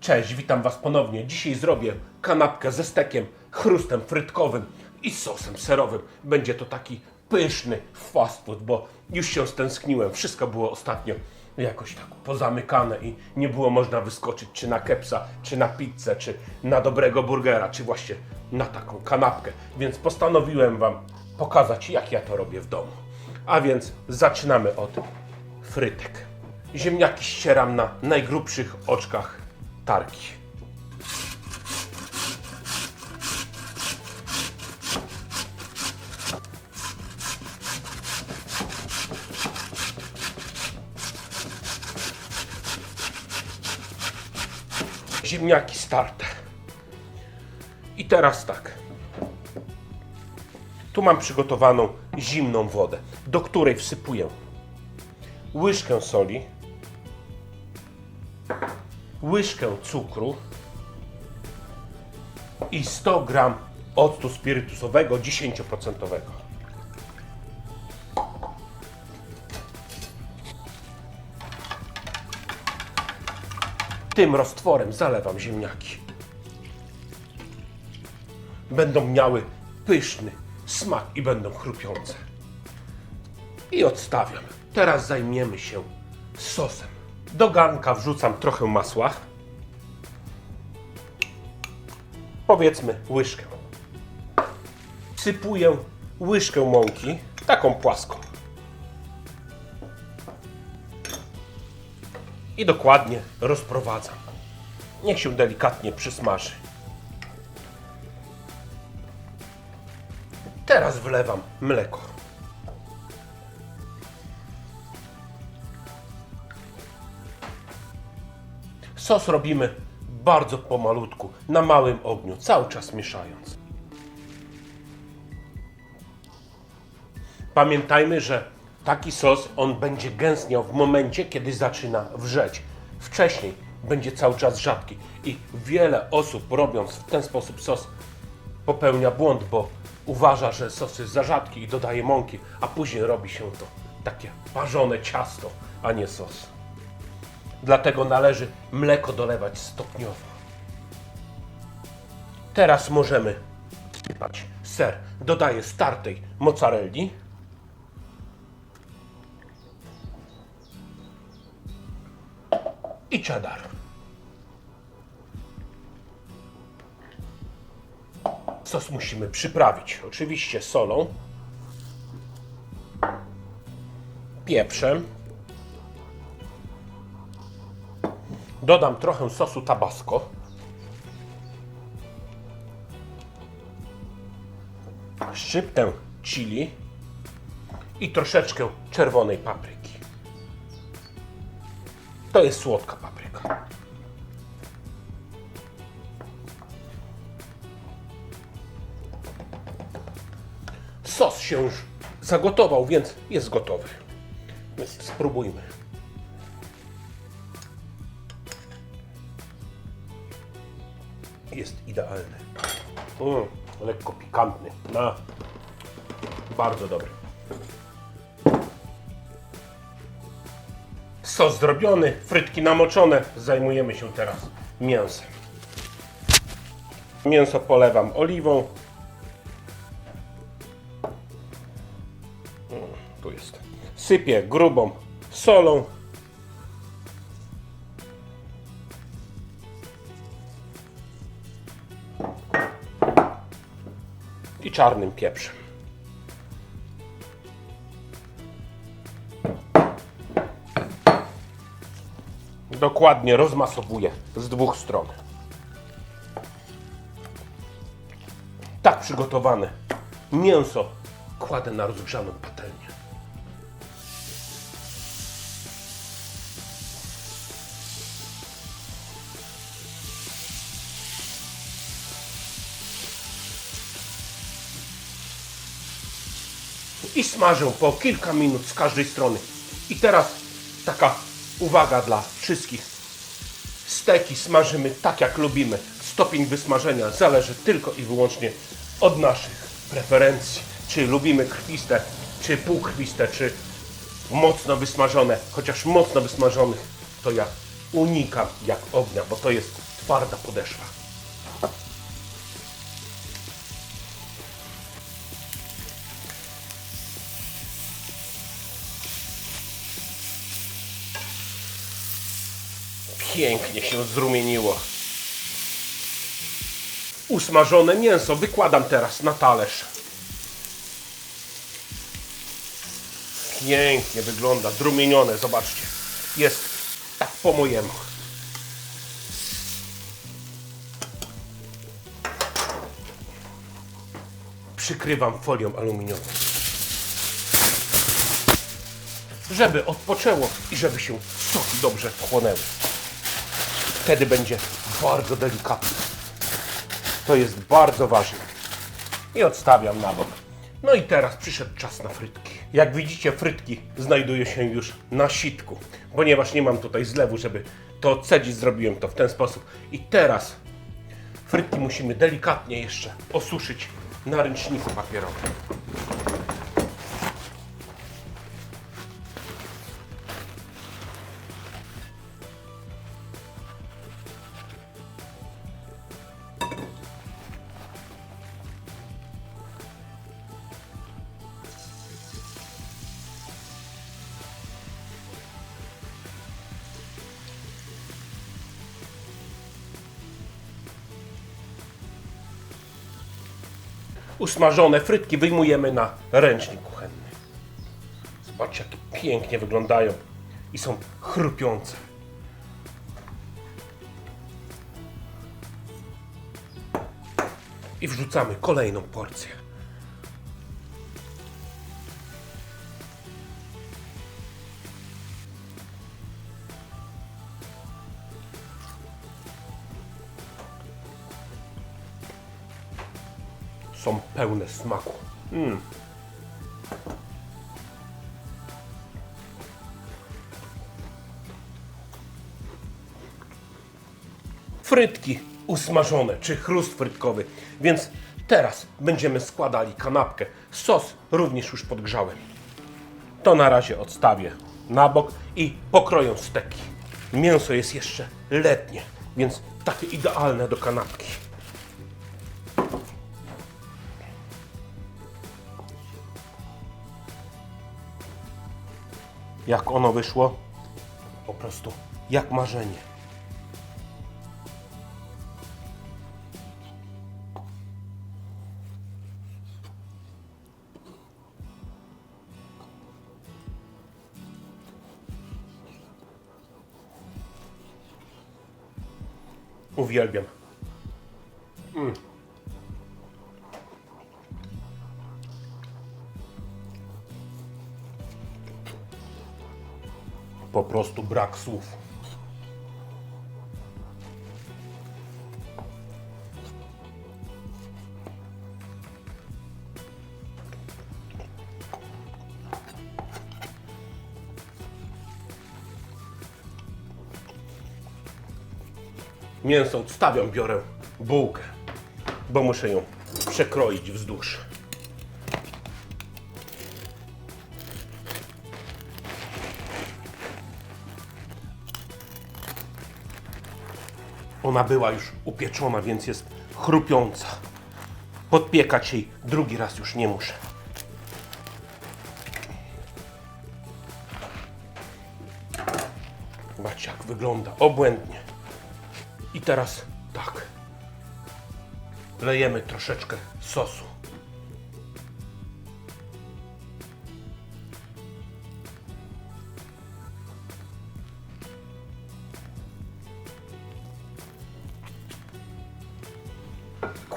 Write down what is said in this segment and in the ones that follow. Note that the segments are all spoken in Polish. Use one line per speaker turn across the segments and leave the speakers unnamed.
Cześć, witam Was ponownie. Dzisiaj zrobię kanapkę ze stekiem, chrustem frytkowym i sosem serowym. Będzie to taki pyszny fast food, bo już się stęskniłem. Wszystko było ostatnio jakoś tak pozamykane i nie było można wyskoczyć czy na kepsa, czy na pizzę, czy na dobrego burgera, czy właśnie na taką kanapkę. Więc postanowiłem Wam pokazać, jak ja to robię w domu. A więc zaczynamy od frytek. Ziemniaki ścieram na najgrubszych oczkach tarki. Ziemniaki starte. I teraz tak. Tu mam przygotowaną zimną wodę, do której wsypuję łyżkę soli, łyżkę cukru i 100 gram octu spirytusowego 10%. Tym roztworem zalewam ziemniaki. Będą miały pyszny smak i będą chrupiące. I odstawiam. Teraz zajmiemy się sosem. Do garnka wrzucam trochę masła. Powiedzmy łyżkę. Sypuję łyżkę mąki, taką płaską. I dokładnie rozprowadzam. Niech się delikatnie przysmaży. Teraz wlewam mleko. Sos robimy bardzo pomalutku, na małym ogniu, cały czas mieszając. Pamiętajmy, że taki sos on będzie gęstniał w momencie, kiedy zaczyna wrzeć. Wcześniej będzie cały czas rzadki i wiele osób robiąc w ten sposób sos popełnia błąd, bo uważa, że sos jest za rzadki i dodaje mąki, a później robi się to takie parzone ciasto, a nie sos. Dlatego należy mleko dolewać stopniowo. Teraz możemy sypać ser. Dodaję startej mozzarelli. I cheddar. Sos musimy przyprawić. Oczywiście solą, pieprzem, Dodam trochę sosu tabasco. Szczyptę chili i troszeczkę czerwonej papryki. To jest słodka papryka. Sos się już zagotował, więc jest gotowy. Więc spróbujmy. Jest idealny. Mm, lekko pikantny. No, bardzo dobry. Sos zrobiony, frytki namoczone. Zajmujemy się teraz mięsem. Mięso polewam oliwą. Mm, Tu jest. Sypię grubą solą. Czarnym pieprzem. Dokładnie rozmasowuję z dwóch stron. Tak przygotowane mięso kładę na rozgrzaną patelnię. I smażę po kilka minut z każdej strony. I teraz taka uwaga dla wszystkich. Steki smażymy tak jak lubimy. Stopień wysmażenia zależy tylko i wyłącznie od naszych preferencji. Czy lubimy krwiste, czy półkrwiste, czy mocno wysmażone. Chociaż mocno wysmażonych to ja unikam jak ognia, bo to jest twarda podeszwa. Pięknie się zrumieniło. Usmażone mięso wykładam teraz na talerz. Pięknie wygląda, zrumienione, zobaczcie. Jest tak po mojemu. Przykrywam folią aluminiową. Żeby odpoczęło i żeby się soki dobrze wchłonęły. Wtedy będzie bardzo delikatne. To jest bardzo ważne. I odstawiam na bok. No i teraz przyszedł czas na frytki. Jak widzicie, frytki znajdują się już na sitku, ponieważ nie mam tutaj zlewu, żeby to odcedzić. Zrobiłem to w ten sposób. I teraz frytki musimy delikatnie jeszcze osuszyć na ręczniku papierowym. Usmażone frytki wyjmujemy na ręcznik kuchenny. Zobaczcie, jak pięknie wyglądają i są chrupiące. I wrzucamy kolejną porcję. Są pełne smaku. Mm. Frytki usmażone, czy chrust frytkowy. Więc teraz będziemy składali kanapkę. Sos również już podgrzałem. To na razie odstawię na bok i pokroję steki. Mięso jest jeszcze letnie, więc takie idealne do kanapki. Jak ono wyszło? Po prostu jak marzenie. Uwielbiam. Prostu brak słów. Mięso odstawiam, biorę bułkę, bo muszę ją przekroić wzdłuż. Ona była już upieczona, więc jest chrupiąca. Podpiekać jej drugi raz już nie muszę. Zobaczcie, jak wygląda. Obłędnie. I teraz tak. Lejemy troszeczkę sosu.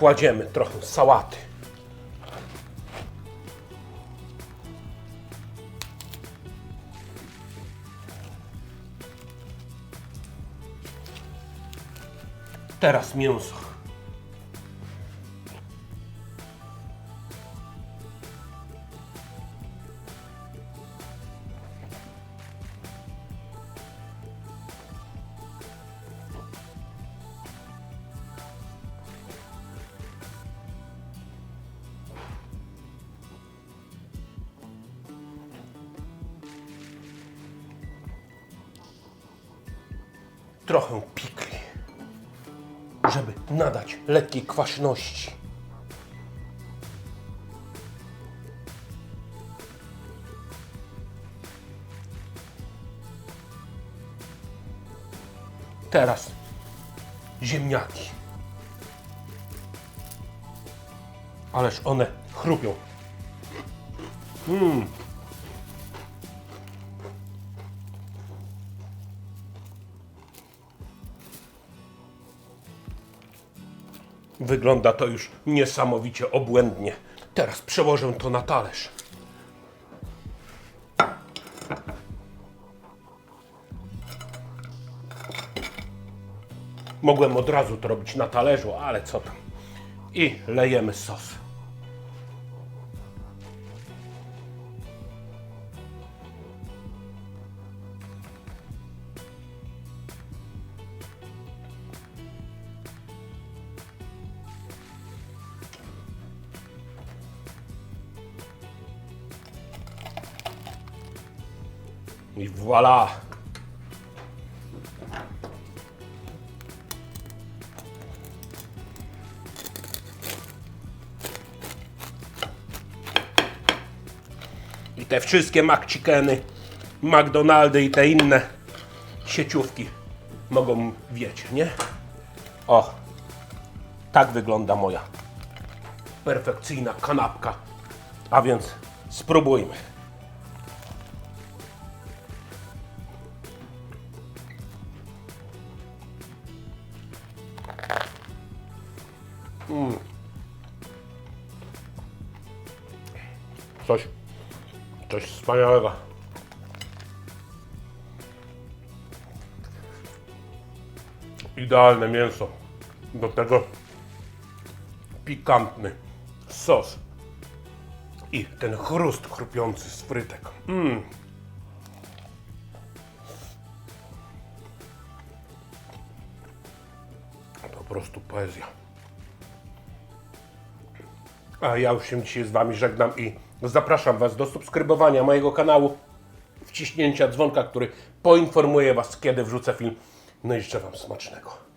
Kładziemy trochę sałaty. Teraz mięso. Trochę pikli, żeby nadać lekkiej kwaśności. Teraz ziemniaki. Ależ one chrupią. Wygląda to już niesamowicie obłędnie. Teraz przełożę to na talerz. Mogłem od razu to robić na talerzu, ale co tam. I lejemy sos. I voilà! I te wszystkie McChickeny, McDonaldy i te inne sieciówki mogą wiecie, nie? O, tak wygląda moja perfekcyjna kanapka. A więc spróbujmy. Coś, coś wspaniałego. Idealne mięso. Do tego pikantny sos. I ten chrust chrupiący z frytek. Mm. Po prostu poezja. A ja już się dzisiaj z Wami żegnam i zapraszam Was do subskrybowania mojego kanału, wciśnięcia dzwonka, który poinformuje Was, kiedy wrzucę film. No i życzę Wam smacznego.